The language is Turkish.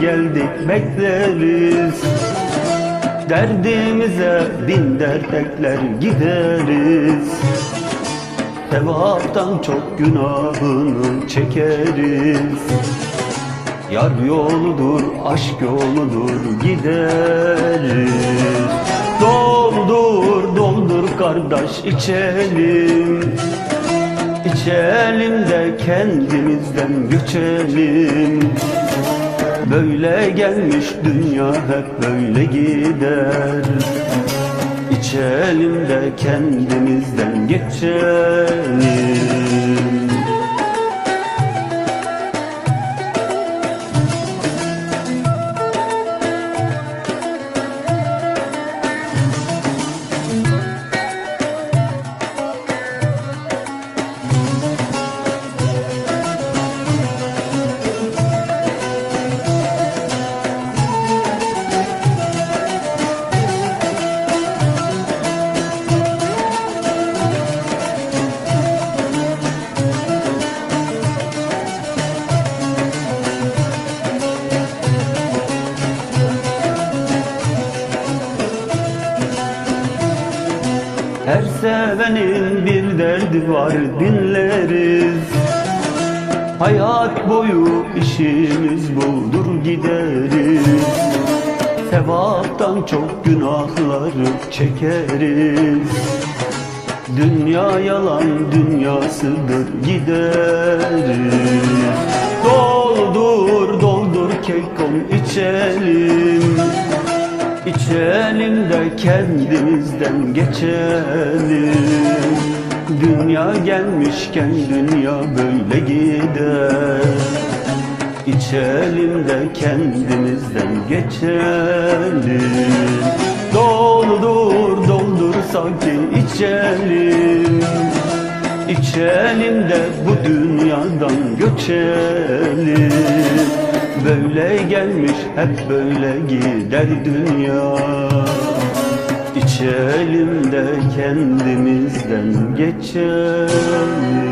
geldik bekleriz. Derdimize bin dert ekler gideriz. Sevaptan çok günahını çekeriz. Yar yoludur, aşk yoludur gideriz. Doldur, doldur kardeş içelim. İçelim de kendimizden göçelim Böyle gelmiş dünya hep böyle gider. İçelim de kendimizden geçelim Her sevenin bir derdi var dinleriz. Hayat boyu işimiz budur gideriz. Sevaptan çok günahları çekeriz. Dünya yalan dünyasıdır gideriz İçelim de kendimizden geçelim. Dünya gelmişken dünya böyle gider. İçelim de kendimizden geçelim. Doldur doldur sakin içelim. İçelim de bu dünyadan göçelim Böyle gelmiş hep böyle gider dünya. İçelim de kendimizden geçelim